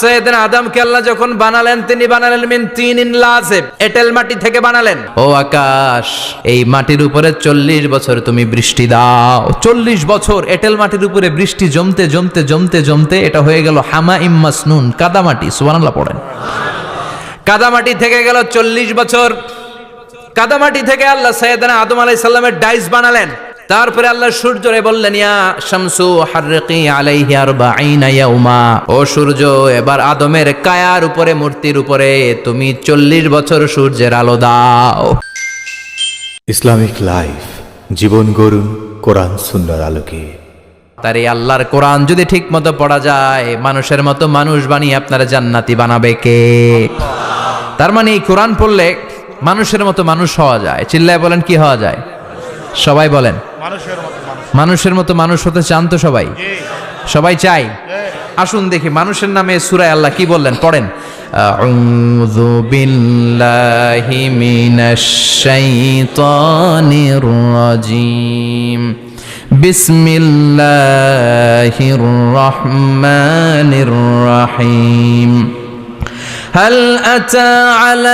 সৈয়দিন আদমকে আল্লাহ যখন বানালেন তিনি বানালেন মিন তিন ইন লাজেব। এটেল মাটি থেকে বানালেন। ও আকাশ এই মাটির উপরে চল্লিশ বছর তুমি বৃষ্টি দাও। চল্লিশ বছর এটেল মাটির উপরে বৃষ্টি জমতে জমতে জমতে জমতে এটা হয়ে গেল হামা ইম্মাসনুন কাদামাটি সুবহানাল্লাহ পড়েন। কাদামাটি থেকে গেল চল্লিশ বছর। কাদামাটি থেকে আল্লাহ সৈয়দনা আদম আলাই সাল্লামের ডাইস বানালেন। তারপরে আল্লাহ সূর্যরে বললেন ইয়া শামসু হারকি আলাইহি আরবাঈনা ইয়াউমা। ও সূর্য এবার আদমের কায়ার উপরে মূর্তির উপরে তুমি চল্লিশ বছর সূর্যের আলো দাও। ইসলামিক লাইফ জীবন গরুন কোরআন সুন্নার আলোকে। তার এই আল্লাহর কোরআন যদি ঠিক মতো পড়া যায় মানুষের মতো মানুষ বানিয়ে আপনারা জান্নাতি বানাবে কে? তার মানে এই কোরআন পড়লে মানুষের মতো মানুষ হওয়া যায়। চিল্লায় বলেন কি হওয়া যায়? সবাই বলেন। মানুষের মতো মানুষ হতে চান তো সবাই সবাই চাই আসুন দেখি মানুষের নামে সুরায় আল্লাহ কি বললেন পড়েন আউযু বিল্লাহি মিনাশ শাইতানির রাজিম বিসমিল্লাহির রহমানির রহিম هل أتى على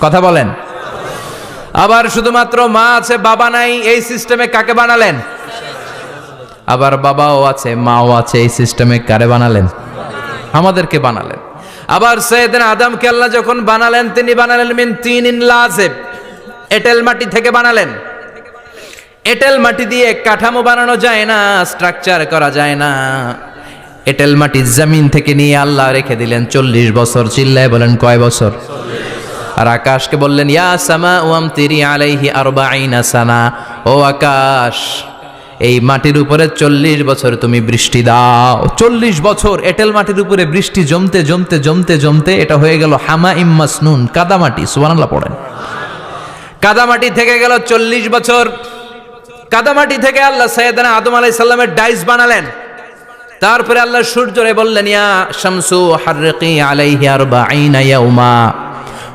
কথা বলেন। আবার শুধুমাত্র মা আছে, বাবা নাই, এই সিস্টেমে কাকে বানালেন? আবার বাবাও আছে, মাও আছে, এই সিস্টেমে কারে বানালেন? আমাদেরকে বানালেন। আবার সৈয়দিন আদমকে আল্লাহ যখন বানালেন, তিনি বানালেন মিন তিন ইন লাজেব। এটেল মাটি থেকে বানালেন। এটেল মাটি দিয়ে কাঠামো বানানো যায় না স্ট্রাকচার করা যায় না। এটেল মাটি জমিন থেকে নিয়ে আল্লাহ রেখে দিলেন, চল্লিশ বছর, চিল্লায় বলেন কয় বছর? আর আকাশকে বললেন, ইয়া সামা ওয়াম তিরি আলাইহি আরবাইনা সানা ও আকাশ, এই মাটির উপরে চল্লিশ বছর তুমি বৃষ্টি দাও। চল্লিশ বছর এটেল মাটির উপরে বৃষ্টি জমতে জমতে জমতে জমতে, এটা হয়ে গেল হামা ইম্মাসনুন কাদামাটি, সুবহানাল্লাহ পড়েন। কাদামাটি থেকে গেল চল্লিশ বছর। কাদামাটি থেকে আল্লাহ সৈয়দনা আদম আলাই সাল্লামের ডাইস বানালেন। তারপরে আল্লাহ সূর্যরে বললেন, ইয়া শামসু হারকি আলাইহি আরবাঈনা ইয়াউমা।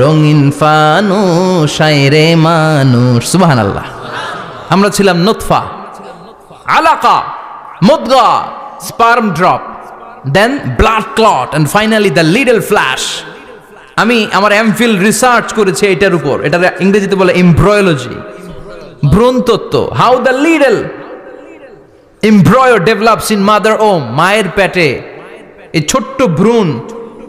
রঙিন ফানুষ হায় রে মানুষ সুবাহান আল্লাহ আমরা ছিলাম নোৎফা আলাকা, মুদগা, sperm drop, then blood clot and finally the little flesh আমি আমার এমফিল রিসার্চ করেছি এটার উপর এটা ইংরেজিতে বলে এমব্রয়োলজি ভ্রূণ তত্ত্ব how the little embryo develops in mother womb মায়ের পেটে, এই ছোট্ট ভ্রূণ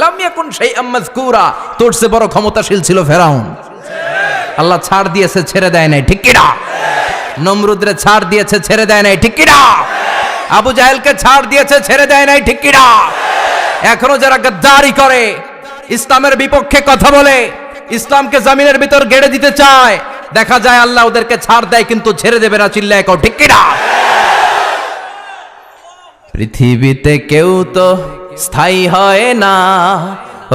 লাম ইয়াকুন সেই আম্মাজ কুরা তোর সে বড় ক্ষমতাশীল ছিল ফেরাউন। আল্লাহ ছাড় দিয়েছে, ছেড়ে দেয় নাই, ঠিক কিনা? নমরুদরে ছাড় দিয়েছে, ছেড়ে দেয় নাই, ঠিক কিনা? আবু জাহেলকে ছাড় দিয়েছে, ছেড়ে দেয় নাই, ঠিক কিনা? এখনও যারা গদ্দারি করে, ইসলামের বিপক্ষে কথা বলে, ইসলামকে জামিনের ভিতর গেড়ে দিতে চায়, দেখা যায় আল্লাহ ওদেরকে ছাড় দেয়, কিন্তু ছেড়ে দেবে না, চিল্লায় ঠিক কিনা? পৃথিবীতে কেউ তো স্থায়ী হয় না।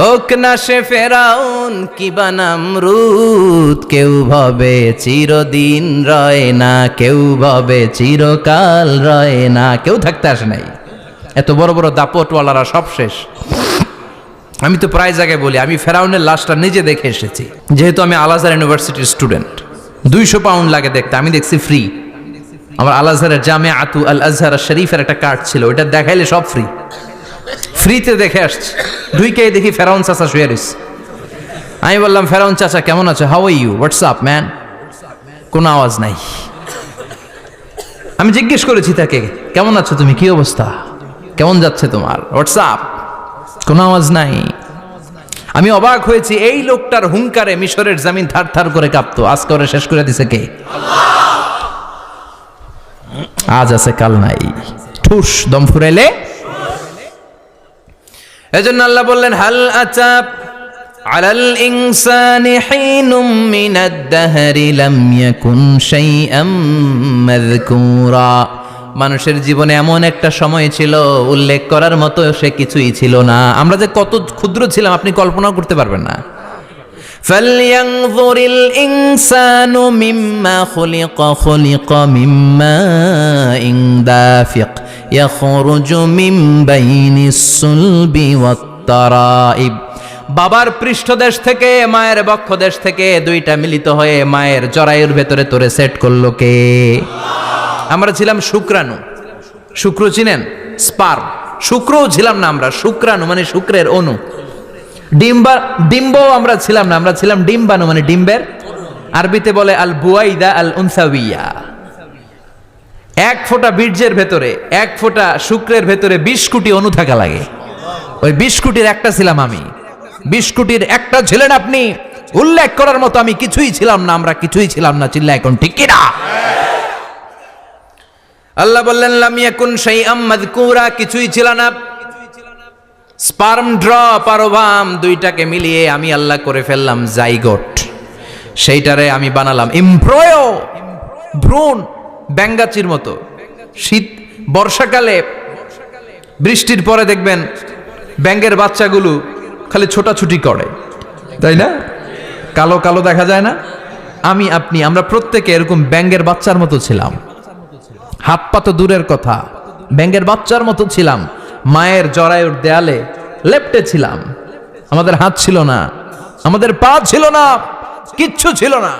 হোক না সে ফেরাউন, কি বানামরুদ কেউ ভাবে চিরদিন রয় না, কেউ ভাবে চিরকাল রয় না। কেউ থাকতে আসে নাই। এত বড় বড় দাপটওয়ালারা সব শেষ। আমি তো প্রায় জায়গায় বলি, আমি ফেরাউনের লাশটা নিজে দেখে এসেছি। যেহেতু আমি আলাজার ইউনিভার্সিটির স্টুডেন্ট দুইশো পাউন্ড লাগে দেখতে, আমি দেখছি ফ্রি আমার আল আজহারের জামে আতু আল আজহার শরীফের একটা কার্ড ছিল, ওইটা দেখাইলে সব ফ্রি ফ্রিতে দেখে আসছি। ঢুইকে দেখি ফেরাউন চাচা শুয়ে রয়েছে। আমি বললাম, ফেরাউন চাচা, কেমন আছে? হাউ ইউ হোয়াটসঅ্যাপ ম্যান কোনো আওয়াজ নাই। আমি জিজ্ঞেস করেছি তাকে, কেমন আছো তুমি? কি অবস্থা? কেমন যাচ্ছে তোমার? হোয়াটসঅ্যাপ কোনো আওয়াজ নাই। আমি অবাক হয়েছি, এই লোকটার হুঙ্কারে মিশরের জামিন থার থার করে কাঁপতো। আজকে ওরা শেষ করে দিছে কে? আজ আছে কাল নাই। ঠুস, দম ফুরাইলে এজন্য আল্লাহ বললেন হাল আচাপ আলাল ইনসানি হিনুম মিনাদ দাহরি লাম ইয়াকুন শাইআম মাযকুরা মানুষের জীবনে এমন একটা সময় ছিল উল্লেখ করার মতো সে কিছুই ছিল না আমরা যে কত ক্ষুদ্র ছিলাম আপনি কল্পনাও করতে পারবেন না فلينظر الإنسان مما خلق خلق من ماء دافق বাবার পৃষ্ঠদেশ থেকে, মায়ের বক্ষ দেশ থেকে দুইটা মিলিত হয়ে মায়ের জরায়ুর ভেতরে তোরে সেট করল কে? আমরা ছিলাম শুক্রাণু। শুক্র চিনেন? স্পার শুক্র ছিলাম না আমরা, শুক্রাণু মানে শুক্রের অনু ডিম্বা ডিম্ব আমরা ছিলাম না, আমরা ছিলাম ডিম্বাণু মানে ডিম্বের। আরবিতে বলে আল বুয়াইদা আল উনসাউইয়া এক ফোঁটা বীর্যের ভেতরে, এক ফোঁটা শুক্রের ভেতরে বিশ কোটি অনু থাকা লাগে। ওই বিশ কোটির একটা ছিলাম আমি। বিশ কোটির একটা ছিলেন আপনি। উল্লেখ করার মতো আমি কিছুই ছিলাম না, আমরা কিছুই ছিলাম না চিল্লা এখন ঠিক কিনা? আল্লাহ বললেন, লাম ইয়াকুন শাইআম মাযকুরা কিছুই ছিল না। স্পার্ম ড্রপ আর ওভাম দুইটাকে মিলিয়ে আমি আল্লাহ করে ফেললাম জাইগোট। সেইটারে আমি বানালাম। ইমপ্রয় ভ্রূণ। ব্যাঙ্গাচির মতো। শীত, বর্ষাকালে বৃষ্টির পরে দেখবেন ব্যাঙ্গের বাচ্চাগুলো খালি ছোটাছুটি করে। তাই না? কালো কালো দেখা যায় না? আমি, আপনি, আমরা প্রত্যেকে এরকম ব্যাঙ্গের বাচ্চার মতো ছিলাম। হাত পা তো দূরের কথা। ব্যাঙ্গের বাচ্চার মতো ছিলাম। মায়ের জরায়ুর দেয়ালে লেপটে ছিলাম। আমাদের হাত ছিল না। আমাদের পা ছিল না। কিচ্ছু ছিল না।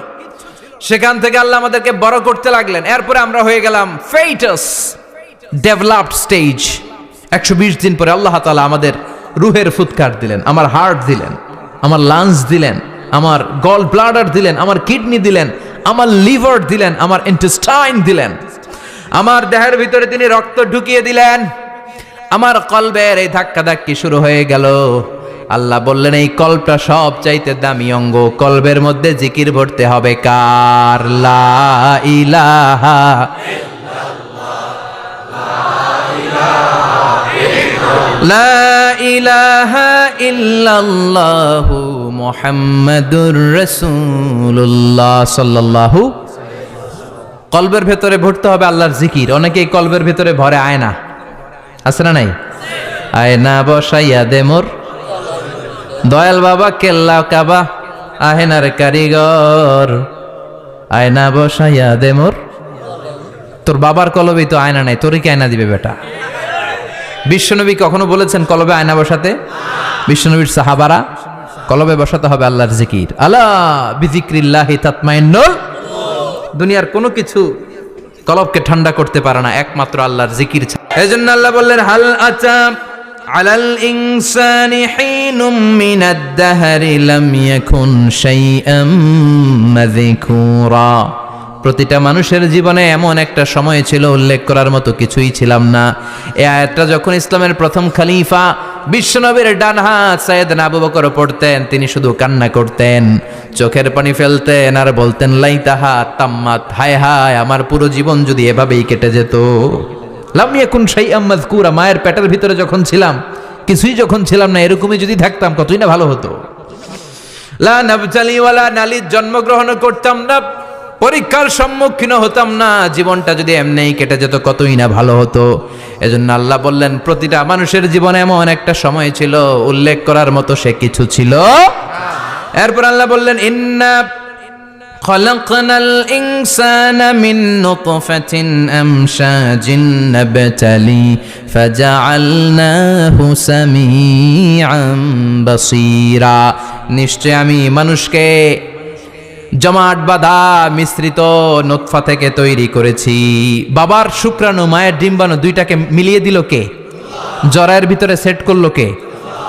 সেখান থেকে আল্লাহ আমাদেরকে বড় করতে লাগলেন। এরপরে আমরা হয়ে গেলাম ফেইটাস ডেভেলপড স্টেজ। একশো বিশ দিন পরে আল্লাহ তালা আমাদের রুহের ফুৎকার দিলেন, আমার হার্ট দিলেন, আমার লাংস দিলেন, আমার গল ব্লাডার দিলেন, আমার কিডনি দিলেন, আমার লিভার দিলেন, আমার ইন্টেস্টাইন দিলেন। আমার দেহের ভিতরে তিনি রক্ত ঢুকিয়ে দিলেন। আমার কলবের এই ধাক্কা ধাক্কি শুরু হয়ে গেল। আল্লাহ বললেন, এই কল্পটা সব চাইতে দামি অঙ্গ। কল্পের মধ্যে জিকির ভরতে হবে কার? লা ইলাহা লা ইলাহা ইল্লাল্লাহু কলবের ভেতরে ভরতে হবে আল্লাহর জিকির। অনেকেই কলবের ভেতরে ভরে আয়না আছে না নাই? আয়না বসাইয়া দে মোর দয়াল বাবা কেল্লা কাবা, আহেনার কারিগর। আয়না বসাইয়া দে মোর। তোর বাবার কলবেই তো আয়না নাই, তোরই কি আয়না দিবে বেটা? বিশ্বনবী কখনো বলেছেন কলবে আয়না বসাতে? বিশ্বনবীর সাহাবারা, কলবে বসাতে হবে আল্লাহর জিকির। আল্লাহ বিজিক্রিল্লাহি দুনিয়ার কোনো কিছু কলবকে ঠান্ডা করতে পারে না, একমাত্র আল্লাহর জিকির ছাড়া। এজন্য আল্লাহ বললেন, হাল আচা আলাল ইনসানি হিনুম মিনাদ দাহরি লাম ইয়াকুন শাইআম মাযকুরা। প্রতিটা মানুষের জীবনে এমন একটা সময় ছিল, উল্লেখ করার মতো কিছুই ছিলাম না। এই আয়াতটা যখন ইসলামের প্রথম খলিফা বিশ্বনবীর ডান হাত সাইয়েদ আবু বকর পড়তেন, তিনি শুধু কান্না করতেন, চোখের পানি ফেলতেন আর বলতেন লাই তাহা তাম্মাত, হায় হায়, আমার পুরো জীবন যদি এভাবেই কেটে যেত। লামি এখন সেই আম্মাদ কুরা মায়ের পেটের ভিতরে যখন ছিলাম, কিছুই যখন ছিলাম না, এরকমই যদি থাকতাম, কতই না ভালো হতো। লা নাবজালিওয়ালা নালির জন্মগ্রহণ করতাম না, পরীক্ষার সম্মুখীন হতাম না, জীবনটা যদি এমনিই কেটে যেত, কতই না ভালো হতো। এজন্য আল্লাহ বললেন, প্রতিটা মানুষের জীবনে এমন একটা সময় ছিল, উল্লেখ করার মতো সে কিছু ছিল। এরপর আল্লাহ বললেন, ইন্না خلقنا الإنسان من نطفة أمشاج نبتلي فجعلناه سميعا بصيرا নিশ্চয় আমি মানুষকে জমাট বাঁধা মিশ্রিত নোৎফা থেকে তৈরি করেছি বাবার শুক্রাণু মায়ের ডিম্বাণু দুইটাকে মিলিয়ে দিল কে জরায়ের ভিতরে সেট করলো কে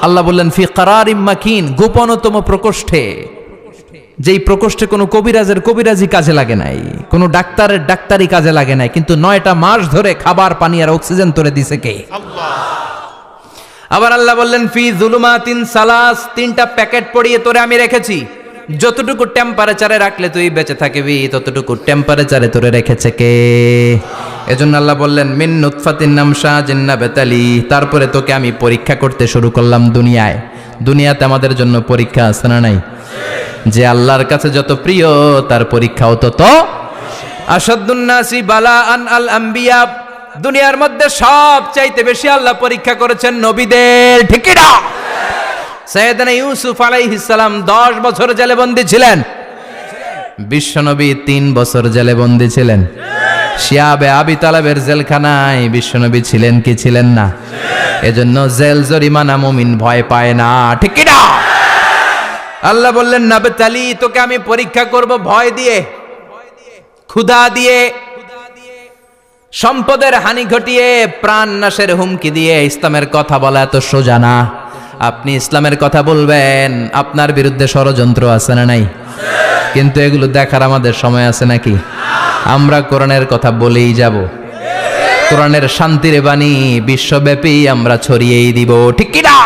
আল্লাহ বললেন ফি কারার মাকিন গোপনতম প্রকোষ্ঠে যেই প্রকোষ্ঠে কোনো কবিরাজের কবিরাজি কাজে লাগে নাই, কোনো ডাক্তারের ডাক্তারি কাজে লাগে নাই, কিন্তু নয়টা মাস ধরে খাবার, পানি আর অক্সিজেন তোরে দিছে কে? আবার আল্লাহ বললেন, ফি জুলুমা তিন সালাস তিনটা প্যাকেট পড়িয়ে তোরে আমি রেখেছি। যতটুকু টেম্পারেচারে রাখলে তুই বেঁচে থাকবি, ততটুকু টেম্পারেচারে তোরে রেখেছে কে? এজন্য আল্লাহ বললেন, মিন নুৎফাতিন নাম শাহ জিন্না বেতালি তারপরে তোকে আমি পরীক্ষা করতে শুরু করলাম দুনিয়ায়। দুনিয়াতে আমাদের জন্য পরীক্ষা আছে না নাই? যে আল্লাহর কাছে যত প্রিয় তার পরীক্ষাও তত আসাদুন্নাসি বালা আন আল আম্বিয়া। দুনিয়ার মধ্যে সব চাইতে বেশি আল্লাহ পরীক্ষা করেছেন নবীদের। ঠিকিরা সৈয়দনা ইউসুফ আলাইহিস সালাম দশ বছর জেলে বন্দী ছিলেন। বিশ্বনবী তিন বছর জেলে বন্দী ছিলেন। শিয়াবে আবি তালাবের জেলখানায় বিশ্বনবী ছিলেন কি ছিলেন না? এজন্য জেল জরিমানা মুমিন ভয় পায় না। ঠিক না? আল্লাহ বললেন নাবে তালি তোকে আমি পরীক্ষা করব ভয় দিয়ে, ক্ষুধা দিয়ে, সম্পদের হানি ঘটিয়ে, প্রাণ নাশের হুমকি দিয়ে ইসলামের কথা বলা এত সোজা না। আপনি ইসলামের কথা বলবেন, আপনার বিরুদ্ধে ষড়যন্ত্র আছে না নাই? কিন্তু এগুলো দেখার আমাদের সময় আছে নাকি? আমরা কোরআনের কথা বলেই যাব। কোরআনের শান্তির বাণী বিশ্বব্যাপী আমরা ছড়িয়েই দিব। ঠিক কি না